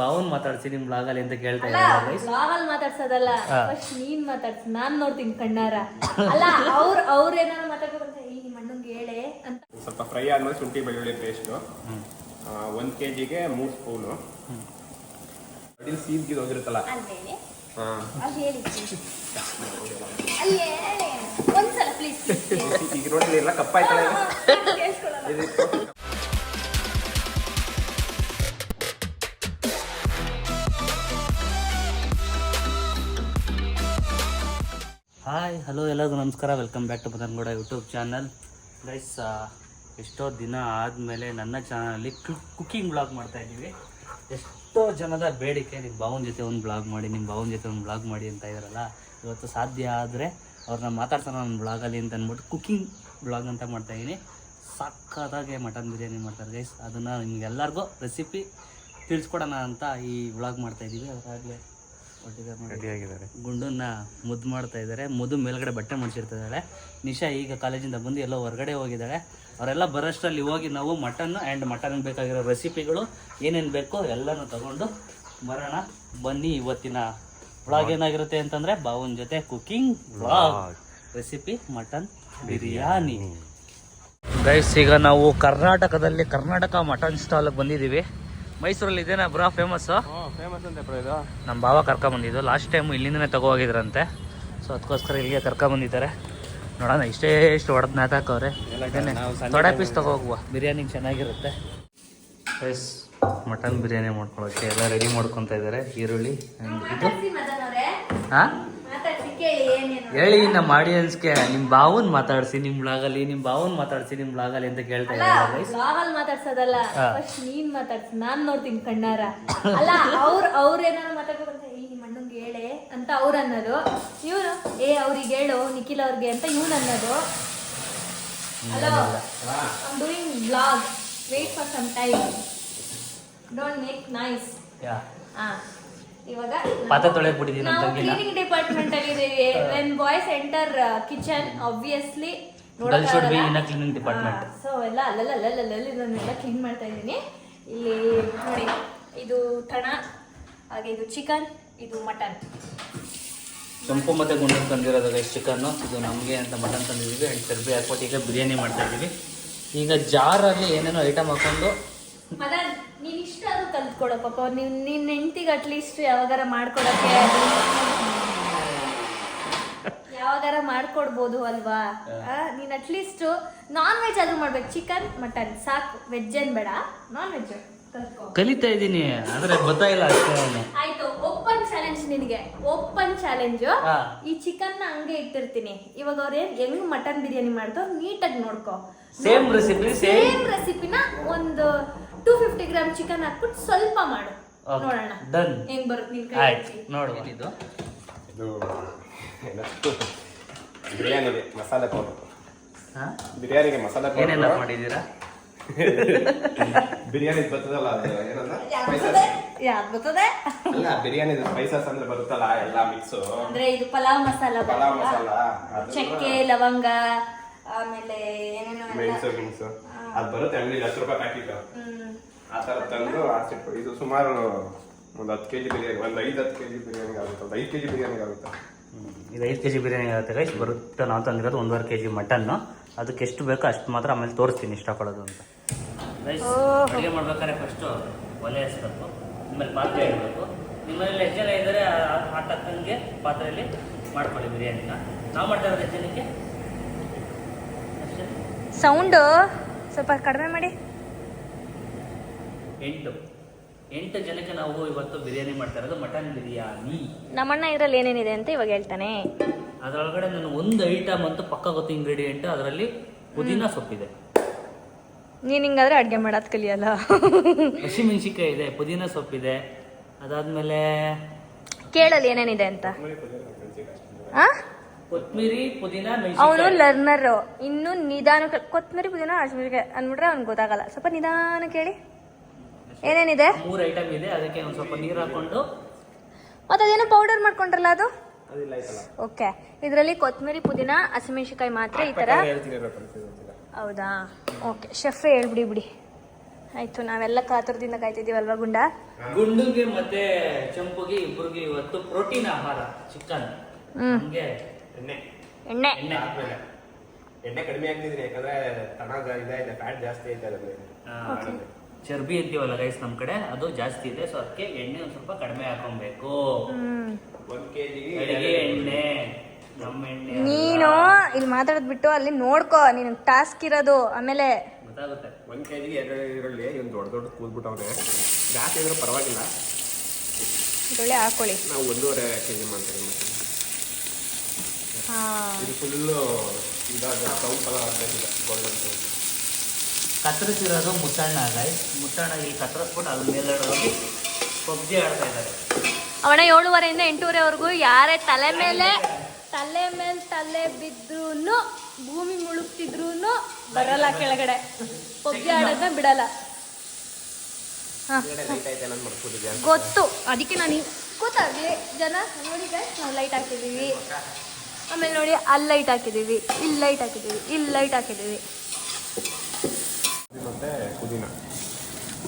ಬಾವನ್ ಮಾತಾಡ್ಸಿ ನಿಮ್ ಬ್ಲಾಗಲ್ಲಿ ಅಂತ ಕೇಳ್ತಾ ಇದ್ದಾರೆ ಬ್ಲಾಗಲ್ಲಿ ಮಾತಾಡ್ಸೋದಲ್ಲ ಫಸ್ಟ್ ನೀನ್ ಮಾತಾಡ್ಸ ನಾನ್ ನೋಡ್ತೀನಿ ಕಣ್ಣಾರ. ಅಲ್ಲ ಅವ್ರ ಅವ್ರ ಏನಾರ ಮಾತಾಡ್ಬೇಕಂತ ಈ ನಿಮ್ಮ ಅಣ್ಣಂಗೆ ಹೇಳೆ ಅಂತ. ಸ್ವಲ್ಪ ಫ್ರೈ ಆದ್ಮೇಲೆ ಶುಂಠಿ ಬೆಳ್ಳುಳ್ಳಿ ಪೇಸ್ಟ್ ಒಂದ್ ಕೆ ಜಿಗೆ ಮೂರು ಸ್ಪೂನು ಅಡಿಲ್ ಸೀದ್ಗಿದ್ ಹೋಗಿರುತ್ತಲ್ಲ. ಈಗ ನೋಡಿದ್ರೆ ಎಲ್ಲ ಕಪ್ಪಾಯ್ತಲ್ಲ. ಇದು ಹಾಯ್, ಹಲೋ ಎಲ್ಲರಿಗೂ ನಮಸ್ಕಾರ. Welcome back to Badangowda YouTube channel. Guys ಎಷ್ಟೋ ದಿನ ಆದಮೇಲೆ ನನ್ನ ಚಾನಲಲ್ಲಿ ಕುಕ್ಕಿಂಗ್ ಬ್ಲಾಗ್ ಮಾಡ್ತಾ ಇದ್ದೀವಿ. ಎಷ್ಟೋ ಜನದ ಬೇಡಿಕೆ ನಿಮ್ಮ ಭಾವನ ಜೊತೆ ಒಂದು ಬ್ಲಾಗ್ ಮಾಡಿ ನಿಮ್ಮ ಭಾವನ ಜೊತೆ ಒಂದು ಬ್ಲಾಗ್ ಮಾಡಿ ಅಂತ ಇದ್ದಾರಲ್ಲ ಇವತ್ತು ಸಾಧ್ಯ ಆದರೆ ಅವ್ರನ್ನ ಮಾತಾಡ್ಸೋಣ ನನ್ನ ಬ್ಲಾಗಲ್ಲಿ ಅಂತ ಅಂದ್ಬಿಟ್ಟು ಕುಕ್ಕಿಂಗ್ ಬ್ಲಾಗ್ ಅಂತ ಮಾಡ್ತಾಯಿದ್ದೀನಿ ಸಕ್ಕತ್ತಾಗೆ ಮಟನ್ ಬಿರಿಯಾನಿ ಮಾಡ್ತಾರೆ. ಗೈಸ್ ಅದನ್ನು ನಿಮಗೆಲ್ಲರಿಗೂ ರೆಸಿಪಿ ತಿಳಿಸ್ಕೊಡೋಣ ಅಂತ ಈ ಬ್ಲಾಗ್ ಮಾಡ್ತಾಯಿದ್ದೀವಿ ಅದಾಗಲೇ ಗುಂಡನ್ನ ಮುದ್ದು ಮಾಡ್ತಾ ಇದ್ದಾರೆ. ಮುದ್ದು ಮೇಲ್ಗಡೆ ಬಟ್ಟೆ ಮಾಡಿಸಿರ್ತಿದ್ದಾಳೆ ನಿಶಾ ಈಗ ಕಾಲೇಜಿಂದ ಬಂದು ಎಲ್ಲೋ ಹೊರಗಡೆ ಹೋಗಿದ್ದಾಳೆ. ಅವರೆಲ್ಲ ಬರೋಷ್ಟರಲ್ಲಿ ಹೋಗಿ ನಾವು ಮಟನ್ ಆ್ಯಂಡ್ ಮಟನ್ ಬೇಕಾಗಿರೋ ರೆಸಿಪಿಗಳು ಏನೇನು ಬೇಕೋ ಎಲ್ಲನೂ ತಗೊಂಡು ಬರೋಣ ಬನ್ನಿ ಇವತ್ತಿನ ಒಳಗೆ ಏನಾಗಿರುತ್ತೆ ಅಂತಂದರೆ ಬಾವನ್ ಜೊತೆ cooking vlog recipe mutton biryani guys ಈಗ ನಾವು ಕರ್ನಾಟಕದಲ್ಲಿ ಕರ್ನಾಟಕ ಮಟನ್ ಸ್ಟಾಲ್ಗೆ ಬಂದಿದ್ದೀವಿ. ಮೈಸೂರಲ್ಲಿ ಇದೇನಾ ಬ್ರಾ ಫೇಮಸ್ ಫೇಮಸ್ ಅಂತ ಬ್ರೋ ಇದು ನಮ್ಮ ಭಾವ ಕರ್ಕೊಂಬಂದಿದ್ದು ಲಾಸ್ಟ್ ಟೈಮ್ ಇಲ್ಲಿಂದನೇ ತಗೋ ಹೋಗಿದ್ರಂತೆ ಸೊ ಅದಕ್ಕೋಸ್ಕರ ಇಲ್ಲಿಗೆ ಕರ್ಕೊಂಬಂದಿದ್ದಾರೆ ನೋಡೋಣ ಇಷ್ಟೇ ಇಷ್ಟು ಹೊಡೆದು ನೇತಾಕವ್ರೆ ತೊಡೆ ಪೀಸ್ ತಗೋ ಹೋಗುವ ಬಿರಿಯಾನಿ ಚೆನ್ನಾಗಿರುತ್ತೆ ಎಸ್ ಮಟನ್ ಬಿರಿಯಾನಿ ಮಾಡ್ಕೊಳ್ಳೋಕ್ಕೆ ಎಲ್ಲ ರೆಡಿ ಮಾಡ್ಕೊತಾ ಇದ್ದಾರೆ ಈರುಳ್ಳಿ ಇದು ಹಾಂ ಹೇಳಿ ನಮ್ಮ ಆಡಿಯನ್ಸ್ಗೆ ನಿಮ್ಮ ಬಾವನ್ ಮಾತಾಡ್ಸಿ ನಿಮ್ ಬ್ಲಾಗಲ್ಲಿ ನಿಮ್ಮ ಬಾವನ್ ಮಾತಾಡ್ಸಿ ನಿಮ್ ಬ್ಲಾಗಲ್ಲಿ ಅಂತ ಕೇಳ್ತಾ ಗೈಸ್ ಮಾತಾಡ್ಸೋದಲ್ಲ ಫಸ್ಟ್ ನೀನ್ ಮಾತಾಡ್ಸ ನಾನ್ ನೋಡ್ತೀನಿ ಕಣ್ಣಾರ. ಅಲ್ಲ ಅವ್ರ ಅವ್ರ ಏನಾರ ಮಾತಾಡ್ಬೇಕಂತ ಈ ನಿಮ್ಮ ಅಣ್ಣಂಗೆ ಹೇಳೆ ಅಂತ ಅವ್ರ ಅನ್ನೋದು. ಇವನು ಏ ಅವ್ರಿಗೆ ಹೇಳು ನಿಖಿಲ್ ಅವ್ರಿಗೆ ಅಂತ ಇವನ್ ಅನ್ನೋದು. Hello I'm doing blog wait for some time don't make nice ಹಾ. ಇವಾಗ ಪಾತ್ರೆ ತೊಳೆಯಕ್ ಬಿಟ್ಟಿದ್ದೀನಿ ನಮ್ಮ ನಾವು ತಂಗಿನ ಕ್ಲೀನಿಂಗ್ ಡಿಪಾರ್ಟ್ಮೆಂಟ್ ಅಲ್ಲಿ ಇದೀವಿ. When boys enter kitchen obviously girl should be in cleaning department so ಎಲ್ಲ ಅಲ್ಲಲ್ಲ ಅಲ್ಲಲ್ಲ ಇದನ್ನೆಲ್ಲ ಕ್ಲೀನ್ ಮಾಡ್ತಾ ಇದ್ದೀನಿ ಇಲ್ಲಿ ನೋಡಿ ಇದು ತಣ ಹಾಗೆ ಇದು ಚಿಕನ್ ಇದು ಮಟನ್ ಕೆಂಪು ಮತ್ತೆ ಗುಂಡು ತಂದಿರೋದು ಗೈಸ್ ಚಿಕನ್ನು ಇದು ನಮಗೆ ಅಂತ ಮಟನ್ ತಂದಿದ್ದೀವಿ ಆ್ಯಂಡ್ ಚರ್ಬಿ ಹಾಕ್ಬಿಟ್ಟು ಈಗ ಬಿರಿಯಾನಿ ಮಾಡ್ತಾ ಇದ್ದೀವಿ ಈಗ ಜಾರಲ್ಲಿ ಏನೇನೋ ಐಟಮ್ ಹಾಕೊಂಡು ಮದನ್ ನೀನ್ ಇಷ್ಟ ಅದು ಕಲ್ತ್ಕೊಡೋ ಪಾಪ. ನೀನ್ ನಿನ್ನ ಹೆಂಡತಿಗೆ ಅಟ್ಲೀಸ್ಟ್ ಯಾವಾಗಾರ ಮಾಡ್ಕೊಡಕ್ಕೆ ಯಾವಾಗಾರ ಮಾಡ್ಕೊಡ್ಬೋದು ಅಲ್ವಾ? ನೀನ್ ಅಟ್ಲೀಸ್ಟ್ ನಾನ್ ವೆಜ್ ಆದ್ರೂ ಮಾಡ್ಬೇಕು. ಚಿಕನ್ ಮಟನ್ ಸಾಕು. ವೆಜ್ ಏನ್ ಬೇಡ. ನಾನ್ ವೆಜ್ ಕಲಿತಾ ಇದ್ದೀನಿ. ಆದರೆ ಗೊತ್ತಾಗಿಲ್ಲ ಆಯ್ತು ಓಪನ್ ಚಾಲೆಂಜ್ ನಿನಗೆ. ಓಪನ್ ಚಾಲೆಂಜ್ ಈ ಚಿಕನ್ನ ಹಂಗೆ ಇಟ್ಟಿರ್ತೀನಿ. ಇವಾಗ ಅವ್ರು ಏನ್ ಹೆಂಗ್ ಮಟನ್ ಬಿರಿಯಾನಿ ಮಾಡ್ದೋ ನೀಟಾಗಿ ನೋಡ್ಕೋ. ಸೇಮ್ ರೆಸಿಪಿ ಸೇಮ್ ರೆಸಿಪಿನ ಒಂದು ಟೂ ಫಿಫ್ಟಿ ಗ್ರಾಮ್ ಚಿಕನ್ ಹಾಕ್ಬಿಟ್ಟು ಸ್ವಲ್ಪ ಮಾಡು. ನೋಡೋಣ. ಡನ್ ಹೆಂಗ್ ಬರುತ್ತೆ ನಿನ್ ಕೈ ಆಯ್ತು ನೋಡುವ. ಇದು ಇದು? ಬಿರಿಯಾನಿಗೆ ಮಸಾಲೆ ಪೌಡರ್ ಹಾಂ? ಬಿರಿಯಾನಿಗೆ ಮಸಾಲೆ ಏನೆಲ್ಲ ಪೌಡರ್ ಮಾಡಿದ್ದೀರಾ? ಬಿರಿಯಾನಿ ಬರ್ತದಲ್ಲ ಯಾವ್ದ್ ಬರ್ತದೆ? ಅಲ್ಲ ಬಿರಿಯಾನಿ ಸ್ಪೈಸಸ್ ಅಂದ್ರೆ ಬರುತ್ತಲ್ಲ ಎಲ್ಲ ಮಿಕ್ಸ್ ಅಂದ್ರೆ ಇದು ಪಲಾವ್ ಮಸಾಲ ಪಲಾವ್? ಮಸಾಲ ಚಕ್ಕೆ ಲವಂಗ ಆಮೇಲೆ ಏನೇನೋ. ಮೆಣಸು ಗಿಣಸು. ಅದು ಬರುತ್ತೆ ಅಂಗಡಿ ಹತ್ತು ರೂಪಾಯಿ ಪ್ಯಾಕೆಟ್. ಆ ಥರ ತಂದು ಆಡ್ಸಿಟ್ಟು ಇದು ಸುಮಾರು ಒಂದು ಹತ್ತು ಕೆಜಿ ಬಿರಿಯಾನಿ ಒಂದು ಐದು ಹತ್ತು ಕೆಜಿ ಬಿರಿಯಾನಿ ಆಗುತ್ತೆ ಒಂದು ಐದು ಕೆಜಿ ಬಿರಿಯಾನಿ ಆಗುತ್ತೆ. ಇದು ಐದು ಕೆ ಜಿ ಬಿರಿಯಾನಿ ಆಗುತ್ತೆ ಗೈಸ್ ಬರುತ್ತೆ ನಾವು ತಂದಿರೋದು ಒಂದೂವರೆ ಕೆ ಜಿ ಮಟನ್ನು ಅದಕ್ಕೆ ಎಷ್ಟು ಬೇಕೋ ಅಷ್ಟು ಮಾತ್ರ ಆಮೇಲೆ ತೋರಿಸ್ತೀನಿ ಇಷ್ಟಪಡೋದು ಅಂತ. ಗೈಸ್ ಅಡುಗೆ ಮಾಡ್ಬೇಕಾದ್ರೆ ಫಸ್ಟು ಒಲೆ ಹಚ್ಬೇಕು ಆಮೇಲೆ ಪಾತ್ರೆ ಇಡಬೇಕು. ನಿಮ್ಮಲ್ಲಿ ಎಷ್ಟು ಜನ ಇದ್ದಾರೆ ಆ ತಕ್ಕಂಗೆ ಪಾತ್ರೆಯಲ್ಲಿ ಮಾಡ್ಕೊಳ್ಳಿ ಬಿರಿಯಾನಿನ. ನಾವು ಮಾಡ್ತಾ ಇರೋದು ಎಷ್ಟು ಜನಕ್ಕೆ? ಸೌಂಡ್ ಸ್ವಲ್ಪ ಕಡಿಮೆ ಮಾಡಿ. ಎಂಟು. ಎಂಟು ಜನಕ್ಕೆ ನಾವು ಇವತ್ತು ಬಿರಿಯಾನಿ ಮಾಡ್ತಾ ಇರೋದು. ಮಟನ್ ಬಿರಿಯಾನಿ. ನಮ್ಮಣ್ಣ ಇದ್ರಲ್ಲಿ ಏನೇನಿದೆ ಅಂತ ಇವಾಗ ಹೇಳ್ತಾನೆ. ಅದರೊಳಗಡೆ ನಾನು ಒಂದು ಐಟಮ್ ಅಂತ ಪಕ್ಕ ಗೊತ್ತು ಇಂಗ್ರೀಡಿಯೆಂಟ್ ಅದರಲ್ಲಿ ಪುದೀನ ಸೊಪ್ಪಿದೆ. ನೀನು ಹಿಂಗಾದ್ರೆ ಅಡುಗೆ ಮಾಡೋದು ಕಲಿಯಲ್ಲ. ಹಸಿಮೆಣಸಿಕಾಯಿ ಇದೆ ಪುದೀನ ಸೊಪ್ಪಿದೆ. ಅದಾದ್ಮೇಲೆ ಕೇಳಲ್ಲಿ ಏನೇನಿದೆ ಅಂತ. ಆ? ಕೊತ್ಮಿರಿ ಪುದೀನ ಅವನು ಲರ್ನರ್ ಇನ್ನು ನಿಧಾನ ಕೊತ್ಮಿರಿ ಪುದೀನ ಹಸಿಮೆಣಸಿನ್ಕಾಯಿ ಅಂದ್ಬಿಟ್ರೆ ಅವ್ನಿಗೆ ಗೊತ್ತಾಗಲ್ಲ. ಸ್ವಲ್ಪ ನಿಧಾನ ಕೇಳಿ. ಏನೇನಿದೆ? ಮೂರು ಐಟಮ್ ಇದೆ. ಅದಕ್ಕೆ ಒಂದು ಸ್ವಲ್ಪ ನೀರು ಹಾಕೊಂಡು. ಮತ್ತೆ ಅದೇನೋ ಪೌಡರ್ ಮಾಡ್ಕೊಂಡ್ರಲ್ಲ ಅದು? ಓಕೆ ಇದರಲ್ಲಿ ಕೊತ್ತಂಬರಿ ಪುದೀನ ಹಸಿಮೆಣಸಿಕಾಯಿ ಮಾತ್ರ ಈ ತರ. ಹೌದಾ? ಓಕೆ ಶೆಫ್ ಹೇಳ್ಬಿಡಿ ಬಿಡಿ. ಆಯ್ತು ನಾವೆಲ್ಲ ಕಾತುರದಿಂದ ಕಾಯ್ತಿದ್ದೀವಲ್ವಾ ಗುಂಡ? ಗುಂಡುಗೆ ಮತ್ತೆ ಚಂಪುಗೆ ಇಬ್ಬರಿಗೆ ಇವತ್ತು ಪ್ರೋಟೀನ್ ಆಹಾರ ಚಿಕನ್. ನಮ್ಗೆ ಎಣ್ಣೆ. ಎಣ್ಣೆ. ಎಣ್ಣೆ ಎಣ್ಣೆ ಕಡಿಮೆ ಆಗ್ತಿದ್ರಿ ಯಾಕಂದ್ರೆ ತಣ ಇಲ್ಲ ಫ್ಯಾಟ್ ಜಾಸ್ತಿ ಐತೆ ಅದ್ರ ಚರ್ಬಿ ಅಂತೀವಲ್ಲ ರೈಸ್ ನಮ್ ಕಡೆ ಅದು ಜಾಸ್ತಿ ಇದೆ ಸೊ ಅದಕ್ಕೆ ಎಣ್ಣೆ ಒಂದ್ ಸ್ವಲ್ಪ ಕಡಿಮೆ ಹಾಕೊಬೇಕು ಒಂದ್ ಕೆಜಿ ಅಡಿಗೆ ಎಣ್ಣೆ ನಮ್ಮ ಎಣ್ಣೆ ನೀನು ಇಲ್ಲಿ ಮಾತಾಡೋದ್ ಬಿಟ್ಟು ಅಲ್ಲಿ ನೋಡ್ಕೋ ನೀನು ಟಾಸ್ಕ್ ಇರೋದು ಆಮೇಲೆ ಗೊತ್ತಾಗುತ್ತೆ. ಒಂದ್ ಕೆಜಿಗೆ ಎರಡು ಈರುಳ್ಳಿ ಇವ್ನು ದೊಡ್ಡ ದೊಡ್ಡ ಕೂದ್ಬಿಟ್ಟವ್ರೆ ಜಾಸ್ತಿ ಇದ್ರೂ ಪರವಾಗಿಲ್ಲ. ಈರುಳ್ಳಿ ಹಾಕೊಳ್ಳಿ. ನಾವು ಒಂದೂವರೆ ಕೆಜಿ ಮಾಡ್ತೀವಿ ಇದು ಫುಲ್ಲು ಇದಾಗ ಬ್ರೌನ್ ಕಲರ್ ಆಗಬೇಕಿದೆ ಗೋಲ್ಡನ್ ಕತ್ತರಿಸಿರೋದು ಮುತ್ತಣ್ಣ ಗೈಸ್ ಮುಟ್ಟಣ್ಣ ಇಲ್ಲಿ ಕತ್ತರಿಸ್ಬಿಟ್ಟು ಅದ್ರ ಮೇಲೆ ಹೋಗಿ ಪಬ್ಜಿ ಆಡ್ತಾ ಇದ್ದಾರೆ. ಅವಣ ಏಳುವರೆಯಿಂದ ಎಂಟೂವರೆವರೆಗೂ ಯಾರೇ ತಲೆ ಮೇಲೆ ತಲೆ ಮೇಲೆ ತಲೆ ಬಿದ್ರೂ ಭೂಮಿ ಮುಳುಗ್ತಿದ್ರು ಬರಲ್ಲ ಕೆಳಗಡೆ. ಪಬ್ಜಿ ಆಡೋದನ್ನ ಬಿಡಲ್ಲ. ಗೊತ್ತು. ಅದಕ್ಕೆ ನಾನು ಗೊತ್ತಾಗ್ಲಿ. ಜನ ನೋಡಿ ಗೈಸ್ ನಾವು ಲೈಟ್ ಹಾಕಿದ್ದೀವಿ ಆಮೇಲೆ ನೋಡಿ ಅಲ್ಲಿ ಲೈಟ್ ಹಾಕಿದ್ದೀವಿ ಇಲ್ಲಿ ಲೈಟ್ ಹಾಕಿದ್ದೀವಿ ಇಲ್ಲಿ ಲೈಟ್ ಹಾಕಿದ್ದೀವಿ. ಮತ್ತೆ ಪುದೀನ.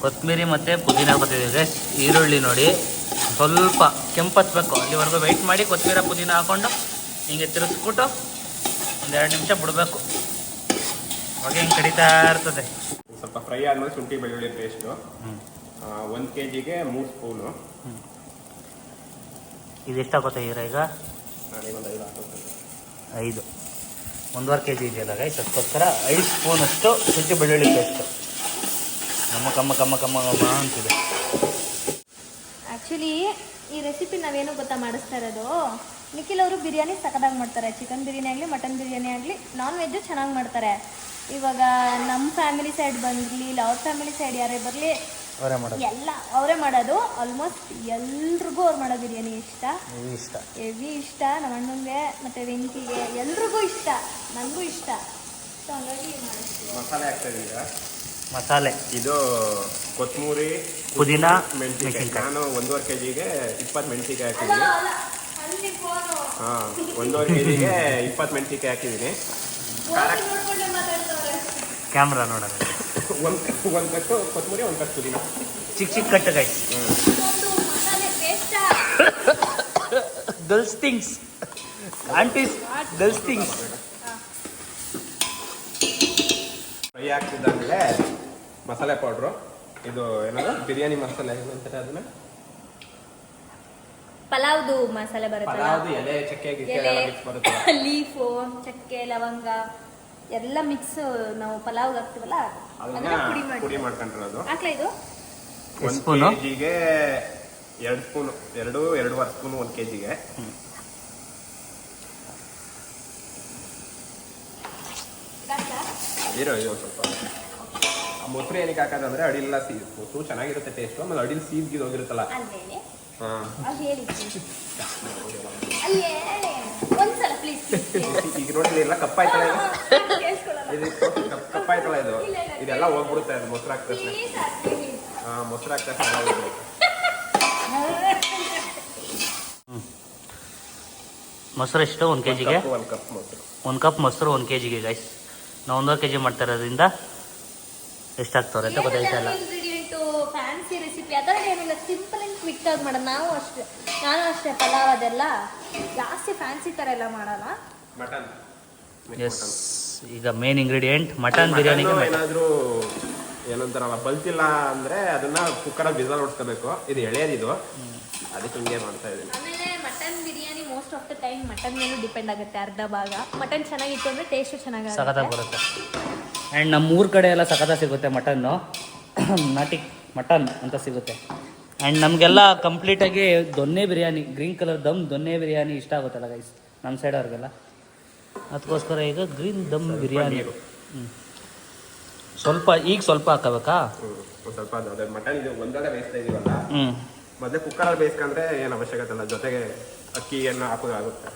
ಕೊತ್ತಂಬರಿ ಮತ್ತೆ ಪುದೀನ ಹಾಕೋತಿದ್ದೀವಿ ಗೈಸ್ ಈರುಳ್ಳಿ ನೋಡಿ ಸ್ವಲ್ಪ ಕೆಂಪತ್ಬೇಕು ಅಲ್ಲಿವರೆಗೂ ವೆಯ್ಟ್ ಮಾಡಿ ಕೊತ್ತಂಬರಿ ಪುದೀನ ಹಾಕೊಂಡು ಹಿಂಗೆ ತಿರುಗಿಸ್ಬಿಟ್ಟು ಒಂದೆರಡು ನಿಮಿಷ ಬಿಡಬೇಕು. ಹೊಗೆ ಹಿಂಗೆ ಕಡಿತಾ ಇರ್ತದೆ. ಸ್ವಲ್ಪ ಫ್ರೈ ಆದ್ಮೇಲೆ ಶುಂಠಿ ಬೆಳ್ಳುಳ್ಳಿ ಪೇಸ್ಟು ಒಂದು ಕೆ ಜಿಗೆ ಮೂರು ಸ್ಪೂನು ಇದು ಎಷ್ಟು ಹಾಕೋತಾ ಈಗ ಐದು. ಒಂದೂವರೆ ಕೆ ಜಿ ಇದೆಯಲ್ಲ ಗೈಸ್ ಅದಕ್ಕೋಸ್ಕರ ಐದು ಸ್ಪೂನಷ್ಟು ಶುಂಠಿ ಬೆಳ್ಳುಳ್ಳಿ ಪೇಸ್ಟು. ಕಮ್ಮ ಕಮ್ಮ ಕಮ್ಮ ಕಮ್ಮ ಕಮ್ಮ ಅಂತಿದೆ. ಆ್ಯಕ್ಚುಲಿ ಈ ರೆಸಿಪಿ ನಾವೇನು ಗೊತ್ತಾ ಮಾಡಿಸ್ತಾ ಇರೋದು? ನಿಖಿಲ್ ಅವರು ಬಿರಿಯಾನಿ ಸಖತ್ತಾಗಿ ಮಾಡ್ತಾರೆ. ಚಿಕನ್ ಬಿರಿಯಾನಿ ಆಗಲಿ ಮಟನ್ ಬಿರಿಯಾನಿ ಆಗಲಿ ನಾನ್ ವೆಜ್ಜು ಚೆನ್ನಾಗಿ ಮಾಡ್ತಾರೆ. ಇವಾಗ ನಮ್ಮ ಫ್ಯಾಮಿಲಿ ಸೈಡ್ ಬಂದಿರಲಿ ಇಲ್ಲ ಅವ್ರ ಫ್ಯಾಮಿಲಿ ಸೈಡ್ ಯಾರೇ ಬರಲಿ ಅವರೇ ಮಾಡೋದು? ಎಲ್ಲ ಅವರೇ ಮಾಡೋದು. ಆಲ್ಮೋಸ್ಟ್ ಎಲ್ರಿಗೂ ಅವ್ರು ಮಾಡೋ ಬಿರಿಯಾನಿ ಇಷ್ಟ. ಇವು ಇಷ್ಟ. ಹೆವಿ ಇಷ್ಟ ನಮ್ಮ ಅಣ್ಣಂಗೆ ಮತ್ತು ವೆಂಕಿಗೆ ಎಲ್ರಿಗೂ ಇಷ್ಟ. ನನಗೂ ಇಷ್ಟ. ಸೊ ಹಾಗಾಗಿ ಮಾಡಿಸ್ತೀವಿ ಮಸಾಲೆ ಹಾಕ್ತಾ ಈಗ ಮಸಾಲೆ. ಇದು ಕೊತ್ತಂಬರಿ ಪುದೀನ ಮೆಣಸಿನ್ಕಾಯಿ. ನಾನು ಒಂದೂವರೆ ಕೆ ಜಿಗೆ ಇಪ್ಪತ್ತು ಮೆಣಸಿನ್ಕಾಯಿ ಹಾಕಿದ್ದೀನಿ. ಹಾಂ ಒಂದೂವರೆ ಕೆ ಜಿಗೆ ಇಪ್ಪತ್ತು ಮೆಣಸಿನ್ಕಾಯಿ ಹಾಕಿದ್ದೀನಿ. ಕ್ಯಾಮ್ರಾ ನೋಡೋಣ. ಒಂದು ಒಂದು ಕಟ್ಟು ಕೊತ್ತಂಬರಿ ಒಂದು ಕಟ್ಟು ಪುದೀನ. ಚಿಕ್ಕ ಚಿಕ್ಕ ಕಟ್ಟು ಗೈಸ್ ಒಂದು ಮಸಾಲೆ ಪೇಸ್ಟಾ ಗರ್ಲ್ಸ್ ಥಿಂಗ್ಸ್ ಆಂಟೀಸ್ ದಲ್ಸ್ ಥಿಂಗ್ಸ್ ಫ್ರೈ ಆಗ್ತಿದ್ದಾಗಲೇ ಮಸಾಲೆ ಪೌಡ್ರು ಇದು ಏನದು? ಬಿರಿಯಾನಿ ಮಸಾಲೆ ಏನಂತಾರೆ ಅದನ್ನ? ಪಲಾವ್ದು ಮಸಾಲೆ ಬರುತ್ತೆ ಪಲಾವ್ದು ಎಲೆ ಚಕ್ಕೆ ಗಿಕ್ಕೆ ಎಲೆ ಎಲ್ಲ ಮಿಕ್ಸ್ ಬರುತ್ತೆ. ಲೀಫು ಚಕ್ಕೆ ಲವಂಗ. ಎಲ್ಲ ಮಿಕ್ಸ್ ನಾವು ಪಲಾವ್ಗೆ ಹಾಕ್ತೀವಲ್ಲ? ಅದನ್ನ ಪುಡಿ ಪುಡಿ ಮಾಡಿ ಮಾಡ್ಕೊಂಡಿರೋದು ಹಾಕ್ಲಾ ಇದು? ಒಂದು ಸ್ಪೂನು? ಕೆ ಜಿಗೆ ಎರಡು ಸ್ಪೂನ್ ಎರಡು ಎರಡೂವರೆ ಸ್ಪೂನ್ ಒಂದು ಕೆ ಜಿಗೆ ಹಾಕ್ಲಾ? ಇರೋ ಸ್ವಲ್ಪ. ಆ ಮೊಸರು ಏನಕ್ಕೆ ಹಾಕೋದಂದ್ರೆ ಅಡಿಲ್ಲ ಸೀ ಮೊಸರು ಚೆನ್ನಾಗಿರುತ್ತೆ ಟೇಸ್ಟ್ ಆಮೇಲೆ ಅಡಿಲ್ ಸೀದ್ಗಿದ್ ಹೋಗಿರುತ್ತಲ್ಲ. ಅಲ್ಲೇನೆ? ಹಾಂ. ಈಗ ನೋಡಿ ಎಲ್ಲ ಕಪ್ಪಾಯ್ತಲ್ಲ ಇದು? ಇದು ಕಪ್- ಕಪ್ಪಾಯ್ತಲ್ಲ ಇದು? ಇದೆಲ್ಲ ಹೋಗ್ಬಿಡುತ್ತೆ ಅದು ಮೊಸರು ಹಾಕ್ತಾ ಹಾಂ ಮೊಸರು ಹಾಕ್ತಾ ಎಲ್ಲ ಹೋಗ್ಬಿಡುತ್ತೆ. ಮೊಸರು ಎಷ್ಟು? ಒಂದು ಕೆ ಜಿಗೆ ಒಂದು ಕಪ್ ಮೊಸರು. ಒಂದು ಕಪ್ ಮೊಸರು ಒಂದು ಕೆ ಜಿಗೆ ಗೈಸ್ ನಾವು ಒಂದೂವರೆ ಕೆ ಜಿ ಮಾಡ್ತಾ ಇರೋದ್ರಿಂದ ಎಷ್ಟಾಗ್ತವ್ರೆ ಅಂತ ಗೊತ್ತಾಯ್ತಾ ಇಲ್ಲ. ಫ್ಯಾನ್ಸಿ ರೆಸಿಪಿ ಆ ಥರ ಏನಿಲ್ಲ. ಸಿಂಪಲ್ ಆಗಿ ಮಾಡೋದು ನಾವು ಅಷ್ಟೇ ನಾನು ಅಷ್ಟೇ ಪಲಾವ್ ಅದೆಲ್ಲ ಜಾಸ್ತಿ ಫ್ಯಾನ್ಸಿ ಥರ ಎಲ್ಲ ಮಾಡಲ್ಲ. ಮಟನ್. ಎಸ್ ಈಗ ಮೇನ್ ಇಂಗ್ರೀಡಿಯೆಂಟ್ ಮಟನ್ ಬಿರಿಯಾನಿಗೆ ಏನಾದರೂ ಏನಂತಾರಲ್ಲ ಬಲ್ತಿಲ್ಲ ಅಂದ್ರೆ ಅದನ್ನ ಕುಕ್ಕರ್ ಬಿಸಲ್ ಹೊಡ್ಸ್ಕೋಬೇಕು. ಇದು ಎಳೆಯದಿದು. ಅದಕ್ಕೆ ಹಿಂಗೆ ಮಾಡ್ತಾ ಇದ್ದೀನಿ ಆಮೇಲೆ mutton biryani most of the time mutton ಮೇಲೂ ಡಿಪೆಂಡ್ ಆಗುತ್ತೆ ಅರ್ಧ ಭಾಗ. ಮಟನ್ ಚೆನ್ನಾಗಿತ್ತು ಅಂದರೆ ಟೇಸ್ಟು ಚೆನ್ನಾಗಿ ಸಖತ್ತಾಗಿ ಬರುತ್ತೆ. ಆ್ಯಂಡ್ ನಮ್ಮ ಊರ ಕಡೆ ಎಲ್ಲ ಸಖತ್ತಾಗಿ ಸಿಗುತ್ತೆ ಮಟನ್ನು. ನಾಟಿ ಮಟನ್ ಅಂತ ಸಿಗುತ್ತೆ. ಆ್ಯಂಡ್ ನಮಗೆಲ್ಲ ಕಂಪ್ಲೀಟಾಗಿ ದೊನ್ನೆ ಬಿರಿಯಾನಿ ಗ್ರೀನ್ ಕಲರ್ ದಮ್ ದೊನ್ನೆ ಬಿರಿಯಾನಿ ಇಷ್ಟ ಆಗುತ್ತಲ್ಲ ಗೈಸ್ ನಮ್ಮ ಸೈಡ್ ಅವ್ರಿಗೆಲ್ಲ? ಅದಕ್ಕೋಸ್ಕರ ಈಗ ಗ್ರೀನ್ ದಮ್ ಬಿರಿಯಾನಿ. ನೀರು. ಸ್ವಲ್ಪ ಈಗ ಸ್ವಲ್ಪ ಹಾಕಬೇಕಾ. ಸ್ವಲ್ಪ ಅದೇ ಮಟನ್ ಇದು ಒಂದಾಗ ಬೇಯಿಸ್ತಾ ಇದೀವಲ್ಲ? ಹ್ಞೂ ಮೊದಲೇ ಕುಕ್ಕರಲ್ಲಿ ಬೇಯಿಸ್ಕೊಂಡ್ರೆ ಏನು ಅವಶ್ಯಕತೆ ಇಲ್ಲ ಜೊತೆಗೆ ಅಕ್ಕಿಯನ್ನು ಹಾಕೋದಾಗುತ್ತೆ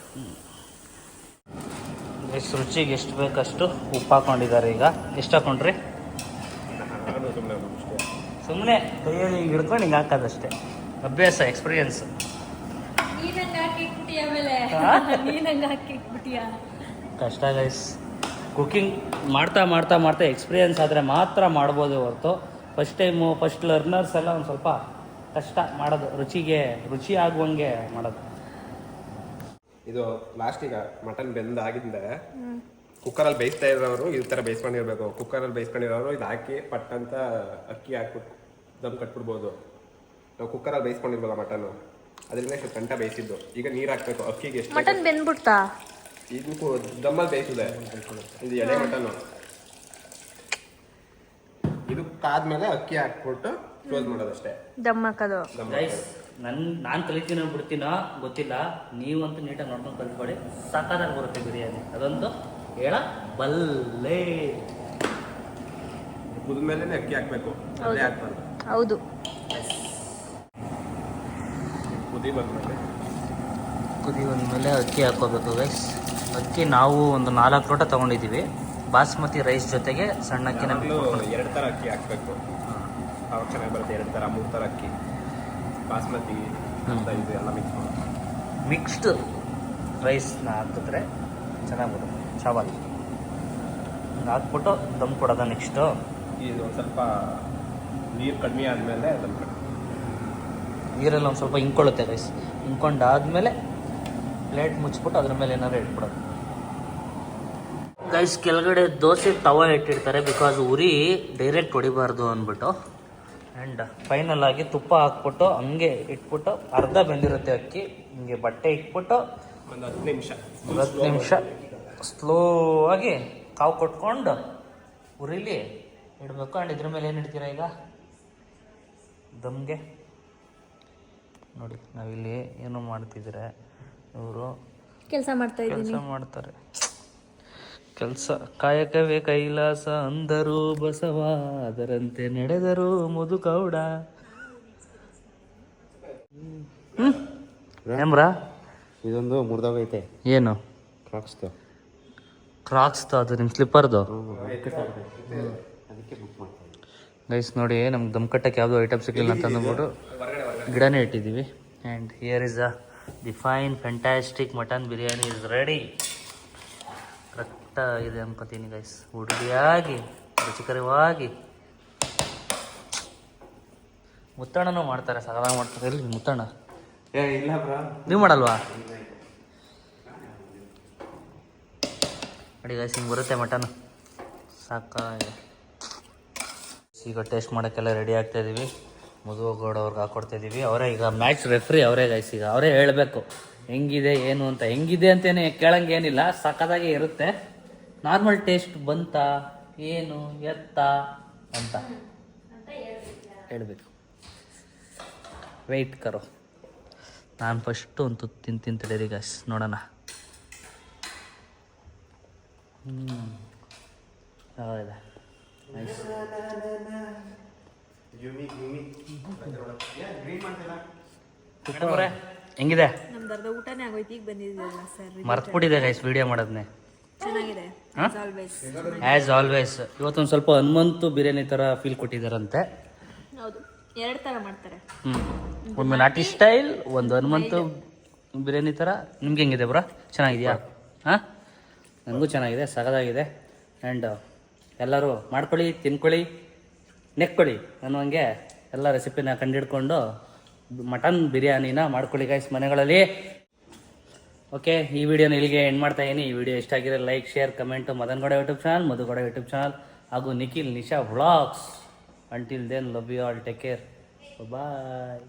ಎಷ್ಟು ರುಚಿಗೆ ಎಷ್ಟು ಬೇಕಷ್ಟು ಉಪ್ಪು ಹಾಕೊಂಡಿದ್ದಾರೆ ಈಗ? ಎಷ್ಟು ಹಾಕೊಂಡ್ರಿ? ಸುಮ್ಮನೆ ಕೈಯಲ್ಲಿ ಹಿಂಗೆ ಹಿಡ್ಕೊಂಡು ಹಿಂಗೆ ಹಾಕೋದಷ್ಟೇ. ಅಭ್ಯಾಸ ಎಕ್ಸ್ಪೀರಿಯನ್ಸ್ ಕಷ್ಟ ಗೈಸ್ ಕುಕ್ಕಿಂಗ್ ಮಾಡ್ತಾ ಮಾಡ್ತಾ ಮಾಡ್ತಾ ಎಕ್ಸ್ಪೀರಿಯನ್ಸ್ ಆದರೆ ಮಾತ್ರ ಮಾಡ್ಬೋದು ಹೊರತು. ಫಸ್ಟ್ ಟೈಮು ಫಸ್ಟ್ ಲರ್ನರ್ಸ್ ಎಲ್ಲ ಒಂದು ಸ್ವಲ್ಪ ಕಷ್ಟ ಮಾಡೋದು ರುಚಿಗೆ ರುಚಿ ಆಗುವಂಗೆ ಮಾಡೋದು. ಇದು ಲಾಸ್ಟಿಗ ಮಟನ್ ಬೆಂದಾಗಿದ್ದೆ ಕುಕ್ಕರಲ್ಲಿ ಬೇಯಿಸ್ತಾ ಇರೋರು ಈ ಥರ ಬೇಯಿಸ್ಕೊಂಡಿರ್ಬೇಕು. ಕುಕ್ಕರಲ್ಲಿ ಬೇಯಿಸ್ಕೊಂಡಿರೋರು ಇದು ಹಾಕಿ ಪಟ್ ಅಂತ ಅಕ್ಕಿ ಹಾಕ್ಬಿಟ್ಟು ದಮ್ ಕಟ್ಬಿಡ್ಬೋದು. ನಾವು ಕುಕ್ಕರಲ್ಲಿ ಬೇಯಿಸ್ಕೊಂಡಿರ್ಬೋದ ಮಟನ್ ಅದರಿಂದ ಎಷ್ಟು ಗಂಟ ಬೇಯಿಸಿದ್ದು. ಈಗ ನೀರು ಹಾಕ್ಬೇಕು ಅಕ್ಕಿಗೆ ಎಷ್ಟು ಮಟನ್ ಬೆಂದ್ಬಿಡ್ತಾ? ಇದು ದಮ್ಮಲ್ಲಿ ಬೇಯಿಸಿದೆ. ಇದು ಎಳೆ ಮಟನ್ ಇದು ಕಾದ್ಮೇಲೆ ಅಕ್ಕಿ ಹಾಕ್ಬಿಟ್ಟು ಕ್ಲೋಸ್ ಮಾಡೋದಷ್ಟೇ. ದಮ್ ಹಾಕೋದು. ದಮ್ ಗೈಸ್ ನನ್ ನಾನು ಕಲಿತೀನೋ ಬಿಡ್ತೀನೋ ಗೊತ್ತಿಲ್ಲ. ನೀವಂತೂ ನೀಟಾಗಿ ನೋಡ್ಕೊಂಡು ಕಲ್ತ್ಕೊಳ್ಳಿ. ಸಕ್ಕತ್ತಾಗಿ ಬರುತ್ತೆ ಬಿರಿಯಾನಿ. ಅದಂತೂ ಹೇಳ? ಬಲ್ಲೆ. ಕುದ್ಮೇಲೆ ಅಕ್ಕಿ ಹಾಕ್ಬೇಕು. ಅಲ್ಲೇ ಹಾಕ್ಬಾರ್ದು. ಹೌದು. ಕುದಿ ಬಂದ್ಮೇಲೆ. ಕುದಿ ಬಂದಮೇಲೆ ಅಕ್ಕಿ ಹಾಕೋಬೇಕು ಗೈಸ್ ಅಕ್ಕಿ ನಾವು ಒಂದು ನಾಲ್ಕು ಲೋಟ ತೊಗೊಂಡಿದ್ದೀವಿ. ಬಾಸ್ಮತಿ ರೈಸ್ ಜೊತೆಗೆ ಸಣ್ಣ ಅಕ್ಕಿ ನಮಗೆ ಎರಡು ಥರ ಅಕ್ಕಿ ಹಾಕ್ಬೇಕು. ಅವಾಗ ಚೆನ್ನಾಗಿ ಬರುತ್ತೆ ಎರಡು ಥರ ಮೂರು ಥರ ಅಕ್ಕಿ. ಬಾಸ್ಮತಿ ಅಂತ ಇದು ಎಲ್ಲ ಮಿಕ್ಸ್ ಮಾಡಿ ಮಿಕ್ಸ್ಡ್ ರೈಸ್ನ ಹಾಕಿದ್ರೆ ಚೆನ್ನಾಗಿ ಬರುತ್ತೆ. ಚಾವಲ್. ಹಾಕ್ಬಿಟ್ಟು ದಮ್ ಕೊಡೋದ ನೆಕ್ಸ್ಟು ಇದು ಒಂದು ಸ್ವಲ್ಪ ನೀರು ಕಡಿಮೆ ಆದಮೇಲೆ ದಮ್ ನೀರಲ್ಲಿ ಒಂದು ಸ್ವಲ್ಪ ಹಿಂಕೊಳ್ಳುತ್ತೆ ರೈಸ್ ಹಿಂಕೊಂಡಾದ್ಮೇಲೆ ಪ್ಲೇಟ್ ಮುಚ್ಚಿಬಿಟ್ಟು ಅದ್ರ ಮೇಲೆ ಏನಾದ್ರು ಇಟ್ಬಿಡೋದು. ಗೈಸ್ ಕೆಳಗಡೆ ದೋಸೆ ತವ ಇಟ್ಟಿರ್ತಾರೆ ಬಿಕಾಸ್ ಉರಿ ಡೈರೆಕ್ಟ್ ಹೊಡಿಬಾರ್ದು ಅಂದ್ಬಿಟ್ಟು. ಆ್ಯಂಡ್ ಫೈನಲ್ ಆಗಿ ತುಪ್ಪ ಹಾಕ್ಬಿಟ್ಟು ಹಂಗೆ ಇಟ್ಬಿಟ್ಟು ಅರ್ಧ ಬೆಂದಿರುತ್ತೆ ಅಕ್ಕಿ ಹಿಂಗೆ ಬಟ್ಟೆ ಇಟ್ಬಿಟ್ಟು ಒಂದು ಹತ್ತು ನಿಮಿಷ. ಒಂದು ಹತ್ತು ನಿಮಿಷ. ಸ್ಲೋ ಆಗಿ ಕಾವು ಕೊಟ್ಕೊಂಡು ಉರಿಲಿ ಇಡಬೇಕು. ಆ್ಯಂಡ್ ಇದ್ರ ಮೇಲೆ ಏನು ಇಡ್ತೀರಾ ಈಗ? ದಮ್ಗೆ. ನೋಡಿ ನಾವಿಲ್ಲಿ ಏನು ಮಾಡ್ತಿದ್ರೆ ಇವರು ಕೆಲಸ ಮಾಡ್ತಾ ಕೆಲಸ ಮಾಡ್ತಾರೆ. ಕೆಲಸ ಕಾಯಕವೇ ಕೈಲಾಸ ಅಂದರು ಬಸವ ಅದರಂತೆ ನಡೆದರು ಮುದುಕೌಡ. ಹ್ಮ್? ಏಮ್ರಾ? ಇದೊಂದು ಮುರಿದೋಗೈತೆ. ಏನು? ಕ್ರಾಕ್ಸ್ದು ಕ್ರಾಕ್ಸ್ ಅದು ನಿಮ್ಮ ಸ್ಲಿಪ್ಪರ್ದು ಗೈಸ್ ನೋಡಿ ನಮ್ಗೆ ದಮ್ ಕಟ್ಟಕ್ಕೆ ಯಾವುದೋ ಐಟಮ್ ಸಿಗಲಿಲ್ಲ ಅಂತ ಅಂದ್ಬಿಟ್ಟು ಗಿಡನೇ ಇಟ್ಟಿದ್ದೀವಿ and here is a the fine fantastic mutton biryani is ready ಕರೆಕ್ಟಾಗಿದೆ ಅನ್ಕೋತೀನಿ ಗೈಸ್ ಹುಡುಗಿಯಾಗಿ ರುಚಿಕರವಾಗಿ. ಮುತ್ತಣ್ಣನೂ ಮಾಡ್ತಾರೆ ಸಗದಾಗ ಮಾಡ್ತಾರೆ. ಎಲ್ಲಿ ಮುತ್ತಣ್ಣ? ನೀವು ಮಾಡಲ್ವಾ? ನೋಡಿ ಗೈಸ್ ಹಿಂಗೆ ಬರುತ್ತೆ ಮಟನ್ ಸಾಕ ಈಗ ಟೇಸ್ಟ್ ಮಾಡೋಕ್ಕೆಲ್ಲ ರೆಡಿ ಆಗ್ತಾ ಇದೀವಿ. ಗೌಡ ಅವ್ರಿಗೆ ಹಾಕೊಡ್ತಾ ಇದೀವಿ. ಅವರೇ ಈಗ ಮ್ಯಾಚ್ ರೆಫ್ರಿ ಅವರೇ ಗೈಸ್ ಈಗ ಅವರೇ ಹೇಳಬೇಕು. ಹೆಂಗಿದೆ, ಏನು ಅಂತ. ಹೆಂಗಿದೆ ಅಂತೇನೆ ಕೇಳಂಗೇನಿಲ್ಲ ಸಕ್ಕದಾಗೆ ಇರುತ್ತೆ. ನಾರ್ಮಲ್ ಟೇಸ್ಟ್ ಬಂತ, ಏನು, ಎತ್ತ ಅಂತ. ಹೇಳಬೇಕು. ವೆಯ್ಟ್ ಕರೋ. ನಾನು ಫಸ್ಟು ಒಂದು ತಿಂತೀನಿ ಗೈಸ್ ನೋಡೋಣ. ಹೌದಾ ಹೆಂಗಿದೆ? ನಮ್ದು ಅರ್ಧ ಊಟನೇ ಆಗೋಯ್ತು ಈಗ ಬಂದಿದ್ದೀವಲ್ಲ ಸರ್ ಮರ್ತ್ಬಿಟ್ಟಿದೆ ಗೈಸ್ ವಿಡಿಯೋ ಮಾಡೋದನ್ನೇ ಚೆನ್ನಾಗಿದೆ ಆ್ಯಸ್ ಆಲ್ವೇಸ್ ಇವತ್ತೊಂದು ಸ್ವಲ್ಪ ಹನುಮಂತು ಬಿರಿಯಾನಿ ಥರ ಫೀಲ್ ಕೊಟ್ಟಿದ್ದಾರಂತೆ ಹೌದು ಎರಡು ಥರ ಮಾಡ್ತಾರೆ. ಹ್ಞೂ ಒಂದು ನಾಟಿ ಸ್ಟೈಲ್ ಒಂದು ಹನುಮಂತು ಬಿರಿಯಾನಿ ಥರ ನಿಮ್ಗೆ ಹೆಂಗಿದೆ ಬ್ರಾ? ಚೆನ್ನಾಗಿದೆಯಾ? ಹಾಂ? ನನಗೂ ಚೆನ್ನಾಗಿದೆ ಸಗದಾಗಿದೆ ಆ್ಯಂಡ್ ಎಲ್ಲರೂ ಮಾಡ್ಕೊಳ್ಳಿ, ತಿನ್ಕೊಳ್ಳಿ, ನೆಕ್ಕೊಳ್ಳಿ ಅನ್ನೋಂಗೆ ಎಲ್ಲ ರೆಸಿಪಿನ ಕಂಡಿಡ್ಕೊಂಡು ಮಟನ್ ಬಿರಿಯಾನಿನ ಮಾಡ್ಕೊಳ್ಳಿ ಗೈಸ್ ಮನೆಗಳಲ್ಲಿ. ಓಕೆ ಈ ವಿಡಿಯೋನ ಇಲ್ಲಿಗೆ ಎಂಡ್ ಮಾಡ್ತಾ ಇದೀನಿ. ಈ ವಿಡಿಯೋ ಇಷ್ಟ ಆಗಿರೋ like share comment Madan Gowda YouTube channel Madhugowda YouTube channel ಹಾಗೂ Nikhil, Nisha vlogs until then love you all take care bye